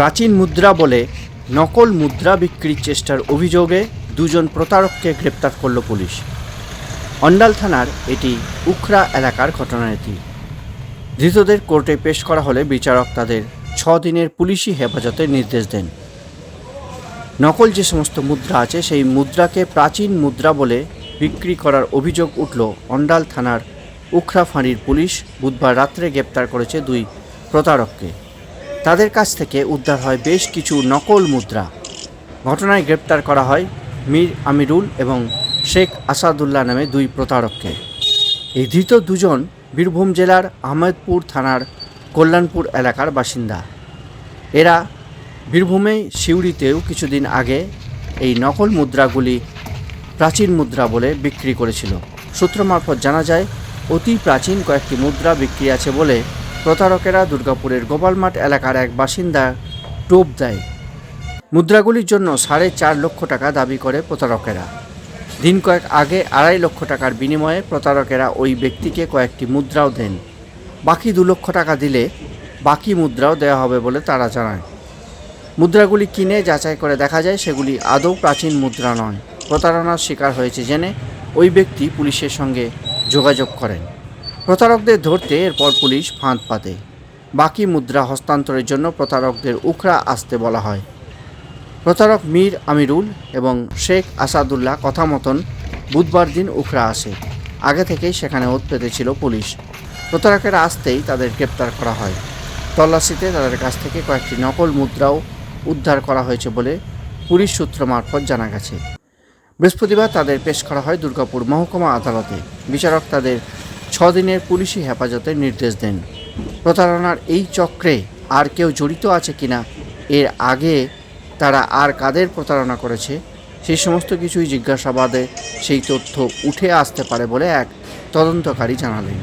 প্রাচীন মুদ্রা বলে নকল মুদ্রা বিক্রির চেষ্টার অভিযোগে দুজন প্রতারককে গ্রেপ্তার করল পুলিশ। অন্ডাল থানার এটি উখরা এলাকার ঘটনা এটি। ধৃতদের কোর্টে পেশ করা হলে বিচারক তাদের ছ দিনের পুলিশি হেফাজতের নির্দেশ দেন। নকল যে সমস্ত মুদ্রা আছে, সেই মুদ্রাকে প্রাচীন মুদ্রা বলে বিক্রি করার অভিযোগ উঠল অন্ডাল থানার উখরা ফাঁড়ির পুলিশ বুধবার রাত্রে গ্রেপ্তার করেছে দুই প্রতারককে। তাদের কাছ থেকে উদ্ধার হয় বেশ কিছু নকল মুদ্রা। ঘটনায় গ্রেপ্তার করা হয় মীর আমিরুল এবং শেখ আসাদুল্লাহ নামে দুই প্রতারককে। এই ধৃত দুজন বীরভূম জেলার আহমেদপুর থানার কল্যাণপুর এলাকার বাসিন্দা। এরা বীরভূমে সিউড়িতেও কিছুদিন আগে এই নকল মুদ্রাগুলি প্রাচীন মুদ্রা বলে বিক্রি করেছিল। সূত্র মারফত জানা যায়, অতি প্রাচীন কয়েকটি মুদ্রা বিক্রি আছে বলে প্রতারকেরা দুর্গাপুরের গোপালমাঠ এলাকার এক বাসিন্দা টোপ দেয়। মুদ্রাগুলির জন্য সাড়ে চার লক্ষ টাকা দাবি করে প্রতারকেরা। দিন কয়েক আগে আড়াই লক্ষ টাকার বিনিময়ে প্রতারকেরা ওই ব্যক্তিকে কয়েকটি মুদ্রাও দেন। বাকি দু লক্ষ টাকা দিলে বাকি মুদ্রাও দেওয়া হবে বলে তারা জানায়। মুদ্রাগুলি কিনে যাচাই করে দেখা যায় সেগুলি আদৌ প্রাচীন মুদ্রা নয়। প্রতারণার শিকার হয়েছে জেনে ওই ব্যক্তি পুলিশের সঙ্গে যোগাযোগ করেন। প্রতারকদের ধরতে এরপর পুলিশ ফাঁদ পাতে। বাকি মুদ্রা হস্তান্তরের জন্য প্রতারকদের উখরা আসতে বলা হয়। প্রতারক মীর আমিরুল এবং শেখ আসাদুল্লাহ কথা মতন বুধবার দিন উখরা আসে। আগে থেকেই সেখানে ওত পেতেছিল পুলিশ। প্রতারকেরা আসতেই তাদের গ্রেপ্তার করা হয়। তল্লাশিতে তাদের কাছ থেকে কয়েকটি নকল মুদ্রাও উদ্ধার করা হয়েছে বলে পুলিশ সূত্র মারফত জানা গেছে। বৃহস্পতিবার তাদের পেশ করা হয় দুর্গাপুর মহকুমা আদালতে। বিচারক তাদের ছ দিনের পুলিশি হেফাজতের নির্দেশ দেন। প্রতারণার এই চক্রে আর কেউ জড়িত আছে কিনা, এর আগে তারা আর কাদের প্রতারণা করেছে সেই সমস্ত কিছুই জিজ্ঞাসাবাদে সেই তথ্য উঠে আসতে পারে বলে এক তদন্তকারী জানালেন।